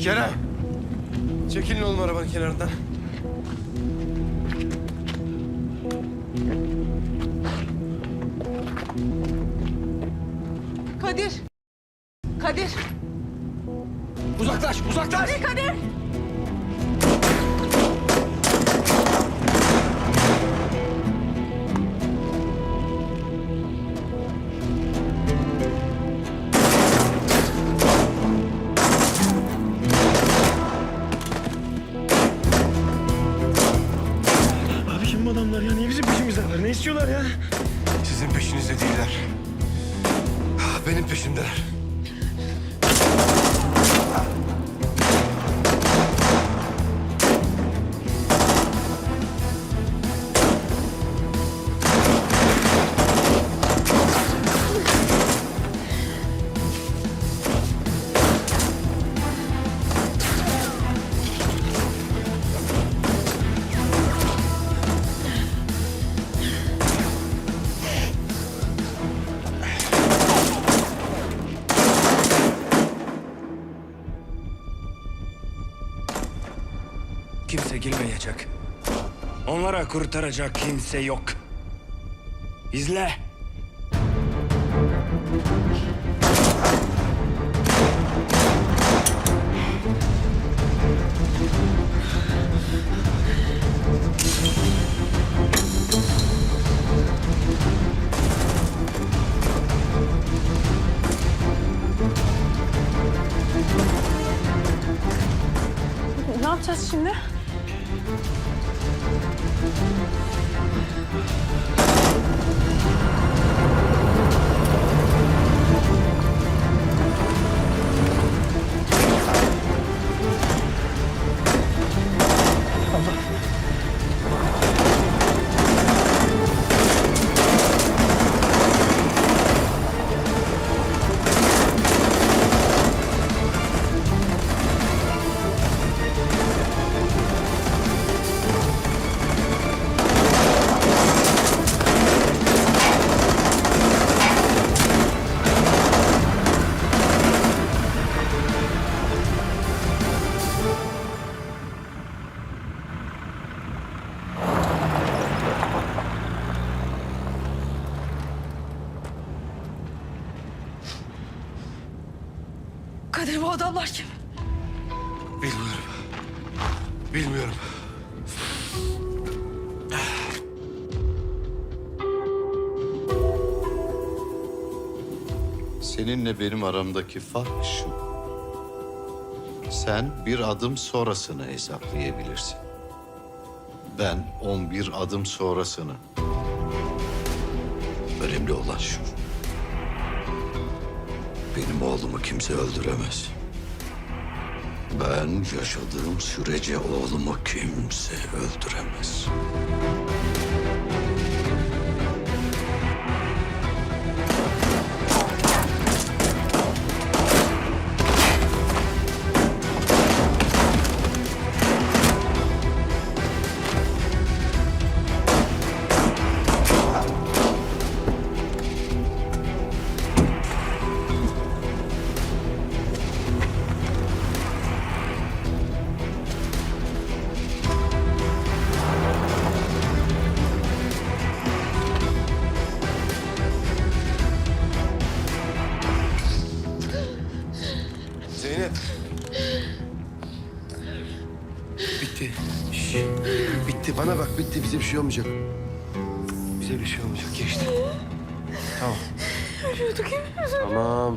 Kerem. Çekilin oğlum arabanın kenarından. Kadir. Kadir. Uzaklaş, uzaklaş. Kadir Kadir. Onlara kurtaracak kimse yok. İzle. Seninle benim aramdaki fark şu. Sen bir adım sonrasını hesaplayabilirsin. Ben on bir adım sonrasını. Önemli olan şu. Benim oğlumu kimse öldüremez. Ben yaşadığım sürece oğlumu kimse öldüremez. Bitti. Bana bak bitti. Bize bir şey olmayacak. Bize bir şey olmayacak. Geçti. Tamam. Tamam.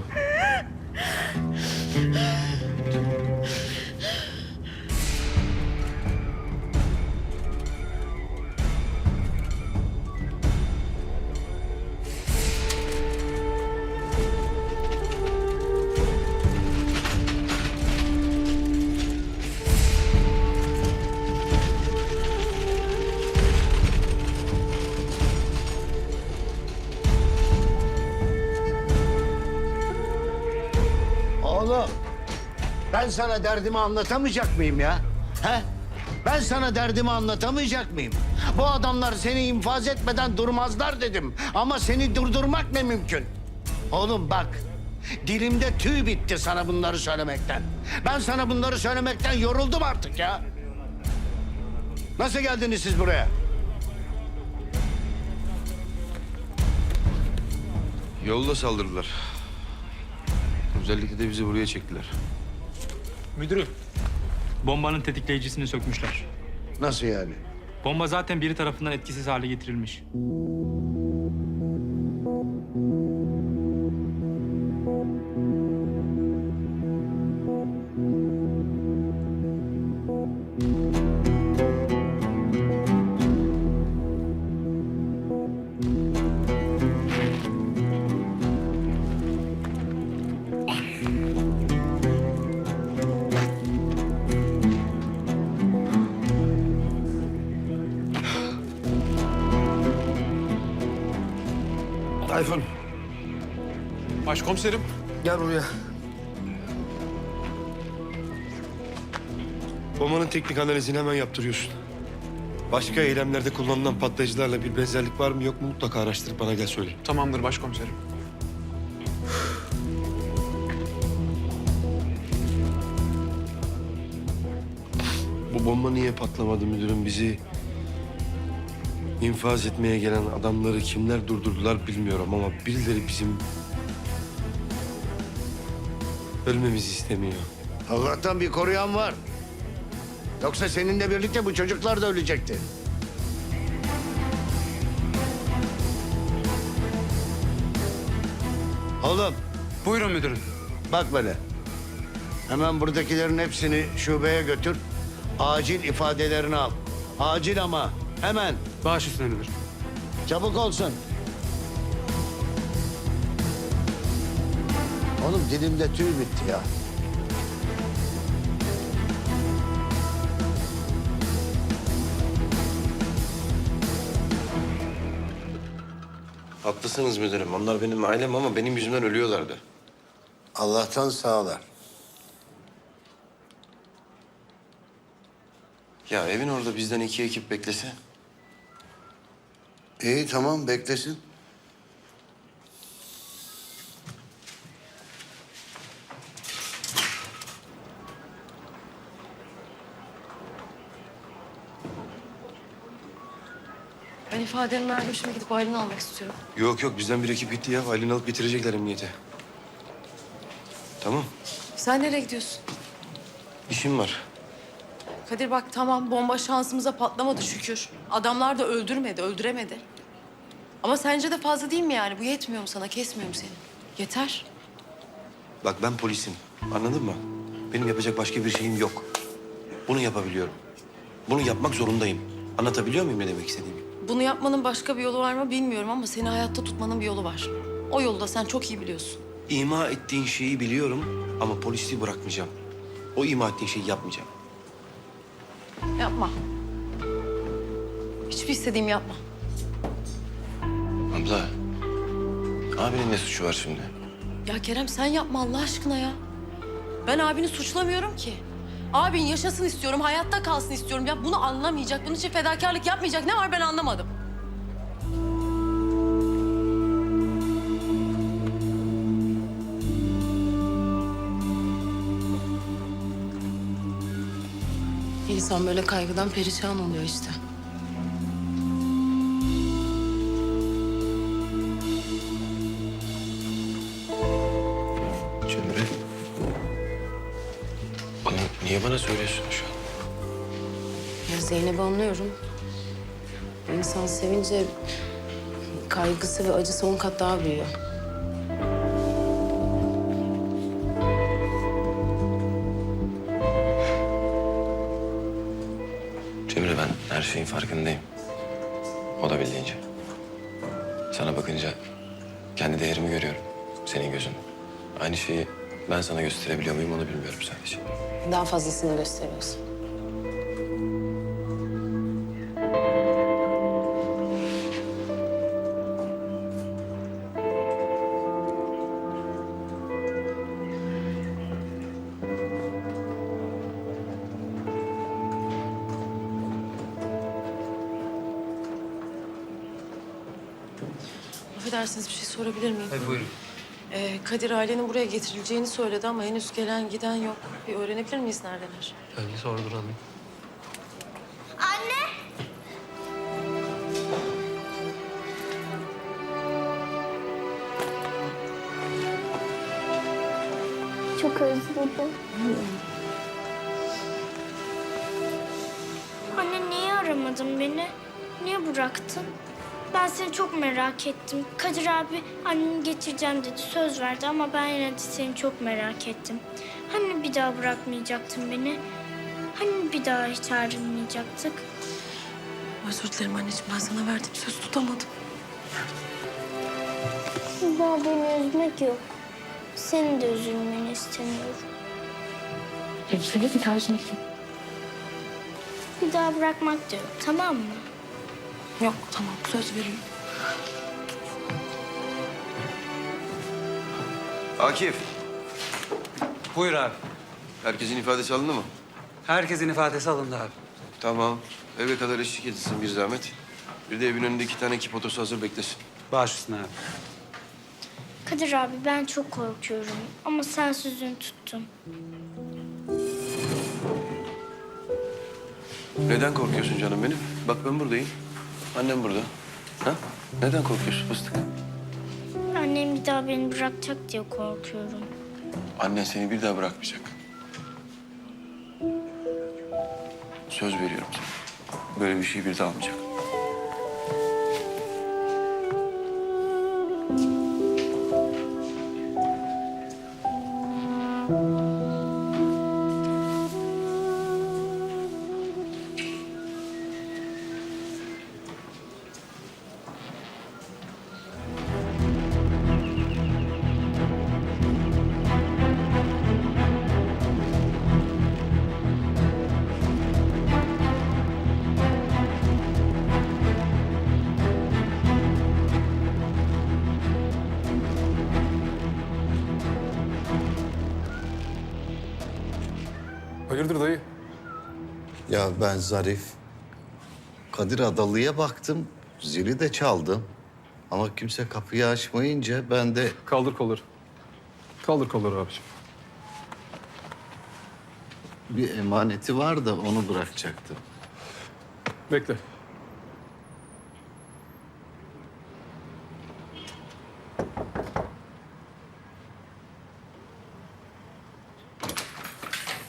Sana derdimi anlatamayacak mıyım ya? He? Ben sana derdimi anlatamayacak mıyım? Bu adamlar seni infaz etmeden durmazlar dedim. Ama seni durdurmak ne mümkün? Oğlum bak, Dilimde tüy bitti sana bunları söylemekten. Ben sana bunları söylemekten yoruldum artık ya. Nasıl geldiniz siz buraya? Yolda saldırdılar. Özellikle de bizi buraya çektiler. Müdürüm. Bombanın tetikleyicisini sökmüşler. Nasıl yani? Bomba zaten biri tarafından etkisiz hale getirilmiş. Tayfun Başkomiserim. gel buraya. Bombanın teknik analizini hemen yaptırıyorsun. Başka eylemlerde kullanılan patlayıcılarla bir benzerlik var mı yok mu mutlaka araştırıp bana gel söyle. Tamamdır başkomiserim. Bu bomba niye patlamadı müdürüm? Bizi infaz etmeye gelen adamları kimler durdurdular bilmiyorum ama birileri bizim ölmemizi istemiyor. Allah'tan bir koruyan var. Yoksa seninle birlikte bu çocuklar da ölecekti. Oğlum Buyurun müdürüm. bak böyle. Hemen buradakilerin hepsini şubeye götür. Acil ifadelerini al. Acil ama hemen. Baş üstüne müdürüm. Çabuk olsun. Oğlum dilimde tüy bitti ya. Haklısınız müdürüm. Onlar benim ailem ama benim yüzümden ölüyorlardı. Allah'tan sağlar. Ya evin orada bizden iki ekip beklese. İyi tamam beklesin. Ben ifademi verdim şimdi gidip aileni almak istiyorum. Yok yok bizden bir ekip gitti ya. Aylin alıp getirecekler emniyete. Tamam. Sen nereye gidiyorsun? işim var. Kadir bak tamam bomba şansımıza patlamadı şükür. Adamlar da öldürmedi, öldüremedi. Ama sence de fazla değil mi yani? Bu yetmiyor mu sana? Kesmiyor mu seni? Yeter. Bak ben polisim. Anladın mı? Benim yapacak başka bir şeyim yok. Bunu yapabiliyorum. Bunu yapmak zorundayım. Anlatabiliyor muyum ne demek istediğimi? Bunu yapmanın başka bir yolu var mı bilmiyorum ama seni hayatta tutmanın bir yolu var. O yolu da sen çok iyi biliyorsun. İma ettiğin şeyi biliyorum ama polisi bırakmayacağım. O ima ettiğin şeyi yapmayacağım. Yapma. Hiçbir istediğim yapma. Abla, abinin ne suçu var şimdi? Ya Kerem sen yapma Allah aşkına ya. Ben abini suçlamıyorum ki. Abin yaşasın istiyorum, hayatta kalsın istiyorum. Ya bunu anlamayacak, bunun için fedakarlık yapmayacak ne var ben anlamadım. İnsan böyle kaygıdan perişan oluyor işte. Cemre. Bunu niye bana söylüyorsun şu an? Ya Zeynep'i anlıyorum. İnsan sevince kaygısı ve acısı on kat daha büyüyor. Cemre ben her şeyin farkındayım. O da bildiğince. Sana bakınca kendi değerimi görüyorum senin gözünde. Aynı şeyi ben sana gösterebiliyor muyum onu bilmiyorum sadece. Daha fazlasını gösteriyorsun. Affedersiniz bir şey sorabilir miyim? buyurun. Ee, Kadir ailenin buraya getirileceğini söyledi ama henüz gelen giden yok. Bir öğrenebilir miyiz neredeler? Bence sordur alayım. Çok özledim. Anne niye aramadın beni? Niye bıraktın? Ben seni çok merak ettim. Kadir abi anneni getireceğim dedi. Söz verdi ama ben yine de seni çok merak ettim. Hani bir daha bırakmayacaktın beni? Hani bir daha hiç ayrılmayacaktık? Özür dilerim anneciğim ben sana verdiğim söz tutamadım. Daha beni üzmek yok. Senin de üzülmeni istemiyorum. Seni bir daha üzmek Bir daha bırakmak da yok tamam mı? Yok tamam söz veriyorum. Akif, Buyur abi. herkesin ifadesi alındı mı? Herkesin ifadesi alındı abi. Tamam. Eve kadar eşlik edilsin bir zahmet. Bir de evin önünde iki tane ekip otosu hazır beklesin. Baş üstüne abi. Kadir abi ben çok korkuyorum ama sen sözünü tuttun. Neden korkuyorsun canım benim? Bak ben buradayım. Annem burada. Ha? Neden korkuyorsun fıstık? Annem bir daha beni bırakacak diye korkuyorum. Annen seni bir daha bırakmayacak. Söz veriyorum sana. Böyle bir şey bir daha olmayacak. Hayırdır dayı? Ya ben Zarif. Kadir Adalı'ya baktım. Zili de çaldım. Ama kimse kapıyı açmayınca ben de Kaldır kolları. Kaldır kolları abiciğim. bir emaneti var da onu bırakacaktım. Bekle.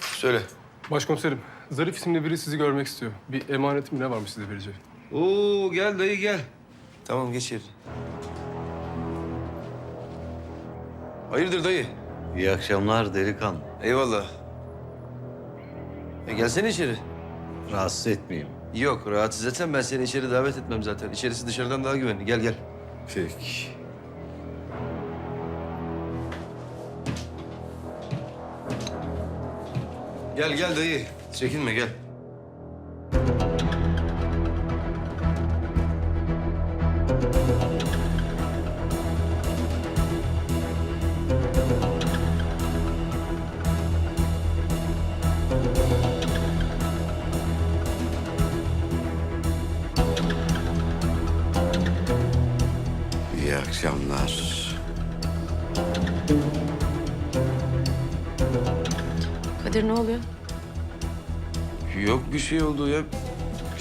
Söyle. Başkomiserim, Zarif isimli biri sizi görmek istiyor. Bir emanetim ne varmış size vereceği? Oo gel dayı gel. Tamam geç yerine. Hayırdır dayı? İyi akşamlar delikanlı. Eyvallah. E gelsene içeri. Rahatsız etmeyeyim. Yok rahatsız etsen ben seni içeri davet etmem zaten. İçerisi dışarıdan daha güvenli. Gel gel. Peki. Gel gel dayı. Çekinme gel.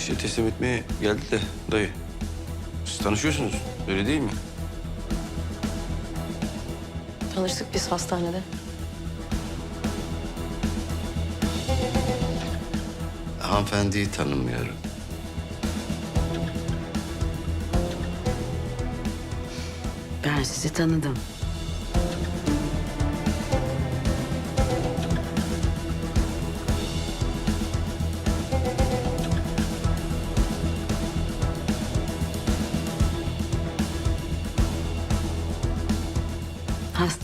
Şey teslim etmeye geldi de dayı. Siz tanışıyorsunuz öyle değil mi? Tanıştık biz hastanede. Hanımefendiyi tanımıyorum. Ben sizi tanıdım.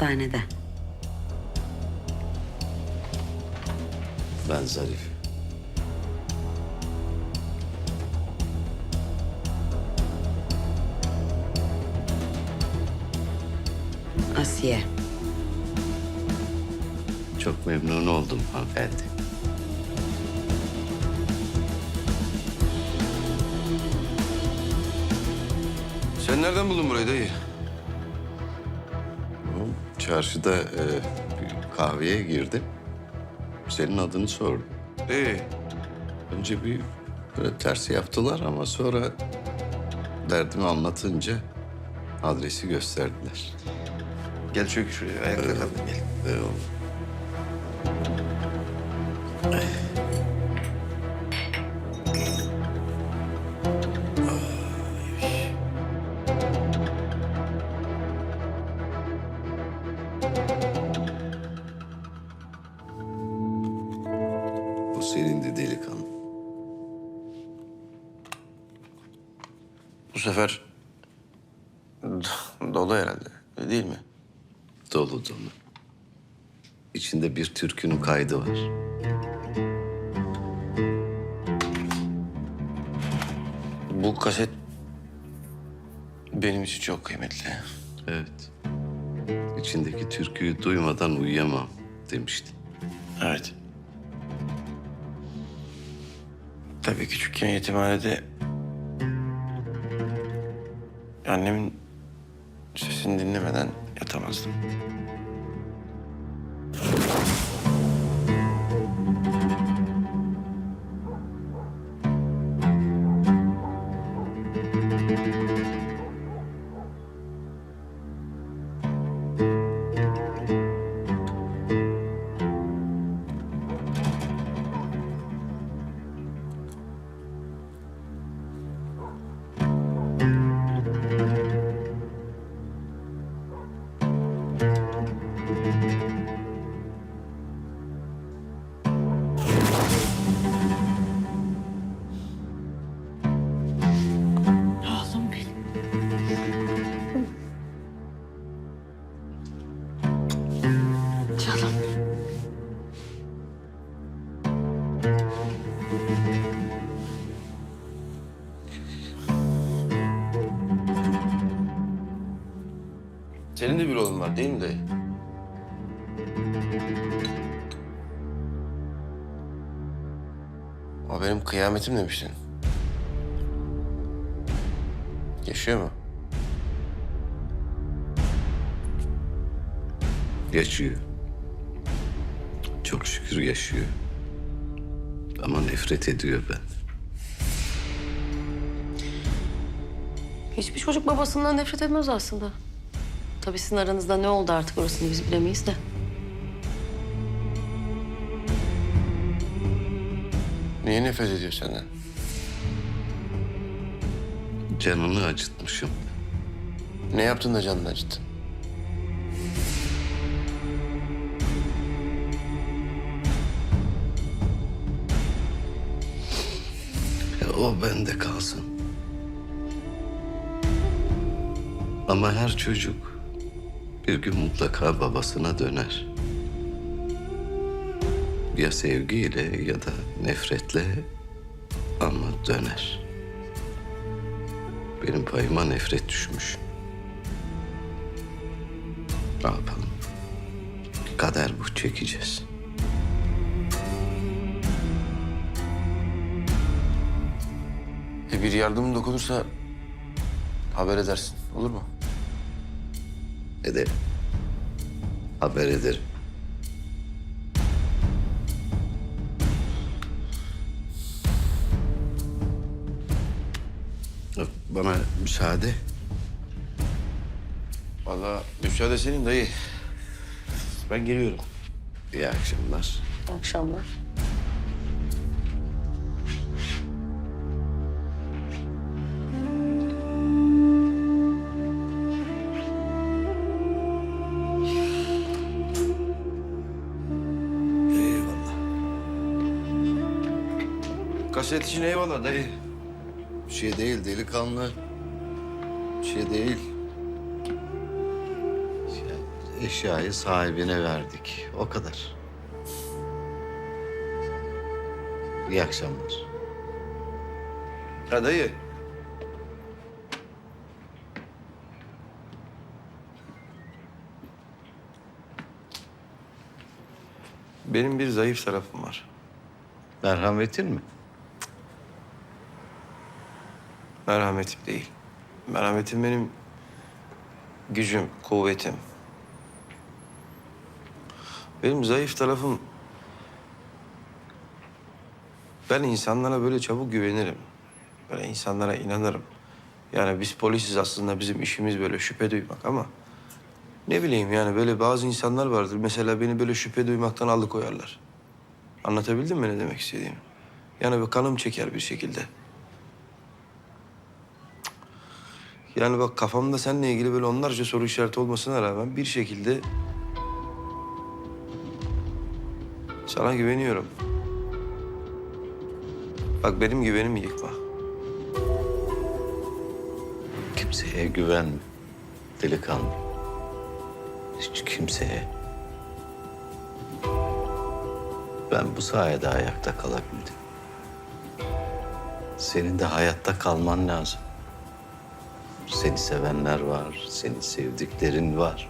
Hastanede. Ben Zarif. Asiye. Çok memnun oldum hanımefendi. Sen nereden buldun burayı dayı? Çarşıda e, bir kahveye girdim. Senin adını sordum. Ee, Önce bir böyle tersi yaptılar ama sonra derdimi anlatınca adresi gösterdiler. gel çök şuraya. Ayakta kaldın gel. Eyvallah. Bu senin de delikanlı. Bu sefer do- dolu herhalde. Değil mi? Dolu dolu. İçinde bir türkünün kaydı var. Bu kaset benim için çok kıymetli. Evet. İçindeki türküyü duymadan uyuyamam demiştin. Evet. Tabii küçükken yetimhanede annemin sesini dinlemeden yatamazdım. Senin de bir oğlun var değil mi dayı? O benim kıyametim demiştin. Yaşıyor mu? Yaşıyor. Çok şükür yaşıyor. Ama nefret ediyor ben. Hiçbir çocuk babasından nefret etmez aslında. Tabii sizin aranızda ne oldu artık orasını biz bilemeyiz de. Niye nefret ediyor senden? Canını acıtmışım. Ne yaptın da canını acıttın? E, o bende kalsın. Ama her çocuk bir gün mutlaka babasına döner. Ya sevgiyle ya da nefretle ama döner. Benim payıma nefret düşmüş. Ne yapalım? Kader bu çekeceğiz. E bir yardımın dokunursa haber edersin. Olur mu? Ederim. Haber ederim. Bana müsaade. Vallahi müsaade senin dayı. Ben geliyorum. İyi akşamlar. Akşamlar. Kaset için eyvallah dayı. Bir şey değil delikanlı. Bir şey değil. Ya, Eşyayı sahibine verdik. O kadar. İyi akşamlar. Ha dayı. Benim bir zayıf tarafım var. Merhametin mi? Merhametim değil. Merhametim benim gücüm, kuvvetim. Benim zayıf tarafım... Ben insanlara böyle çabuk güvenirim. Böyle insanlara inanırım. Yani biz polisiz aslında bizim işimiz böyle şüphe duymak ama... Ne bileyim yani böyle bazı insanlar vardır. Mesela beni böyle şüphe duymaktan alıkoyarlar. Anlatabildim mi ne demek istediğimi? Yani bir kanım çeker bir şekilde. Yani bak kafamda seninle ilgili böyle onlarca soru işareti olmasına rağmen bir şekilde sana güveniyorum. Bak benim güvenimi yıkma. Kimseye güvenme delikanlı. Hiç kimseye. Ben bu sayede ayakta kalabildim. Senin de hayatta kalman lazım. Seni sevenler var, seni sevdiklerin var.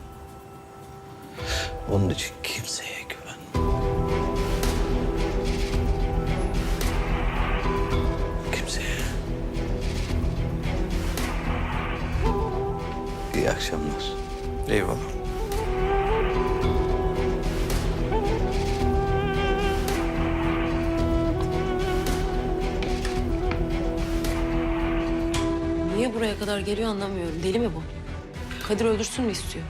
Onun için kimseye güvenme. Kimseye. İyi akşamlar. Eyvallah. Buraya kadar geliyor anlamıyorum. Deli mi bu? Kadir öldürsün mü istiyor?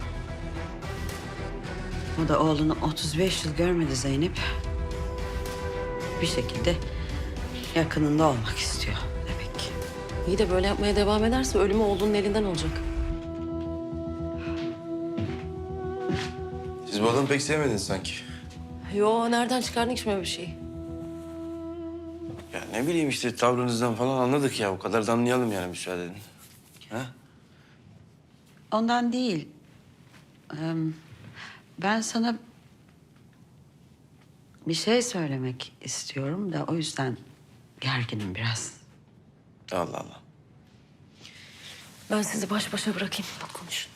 O da oğlunu 35 yıl görmedi Zeynep. Bir şekilde yakınında olmak istiyor demek ki. İyi de böyle yapmaya devam ederse ölümü oğlunun elinden olacak. Siz bu adamı pek sevmediniz sanki. Yo nereden çıkardın hiç böyle bir şey? Ya ne bileyim işte tavrınızdan falan anladık ya. O kadar da anlayalım yani müsaade edin. Ha? Ondan değil. Ee, Ben sana bir şey söylemek istiyorum da o yüzden gerginim biraz. Allah Allah. Ben sizi baş başa bırakayım. Konuşun.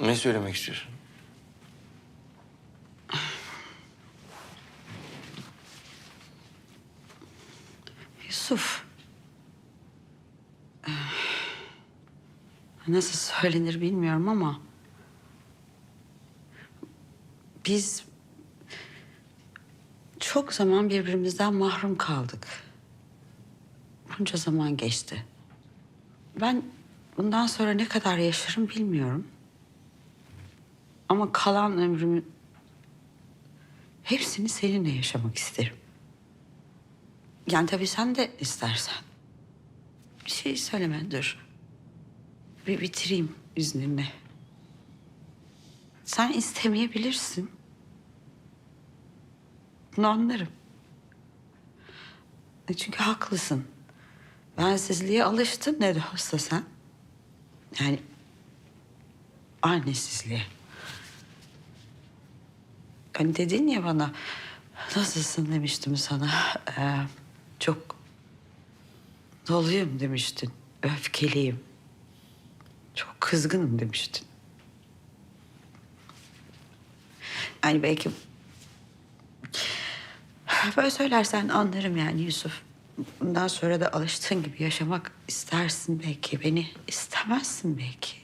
Ne söylemek istiyorsun? Yusuf. Ee, Nasıl söylenir bilmiyorum ama... Biz çok zaman birbirimizden mahrum kaldık. Bunca zaman geçti. Ben bundan sonra ne kadar yaşarım bilmiyorum. Ama kalan ömrümün hepsini seninle yaşamak isterim. Yani tabii sen de istersen. Bir şey söyleme dur. Bir bitireyim izninle. Sen istemeyebilirsin. Bunu anlarım. E Çünkü haklısın. Bensizliğe alıştın ne de olsa sen. Yani annesizliğe. Hani dedin ya bana nasılsın demiştim sana. Ee, çok doluyum demiştin. Öfkeliyim. Çok kızgınım demiştin. Yani belki böyle söylersen anlarım yani Yusuf. Bundan sonra da alıştığın gibi yaşamak istersin belki. Beni istemezsin belki.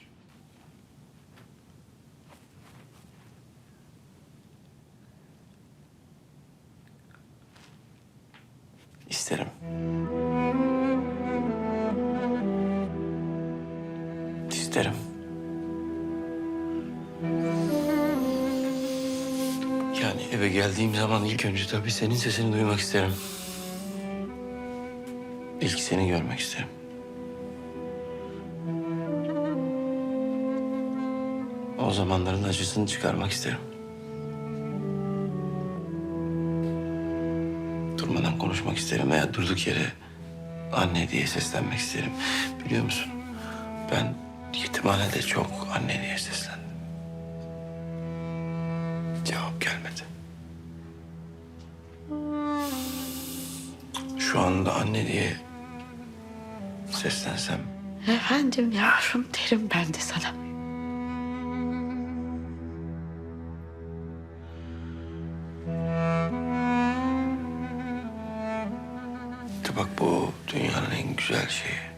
İsterim. İsterim. Yani eve geldiğim zaman ilk önce tabii senin sesini duymak isterim. İlk seni görmek isterim. O zamanların acısını çıkarmak isterim. Konuşmak isterim veya durduk yere anne diye seslenmek isterim. Biliyor musun? Ben yetimhanede çok anne diye seslendim. Cevap gelmedi. Şu anda anne diye seslensem Efendim yavrum derim ben de sana. De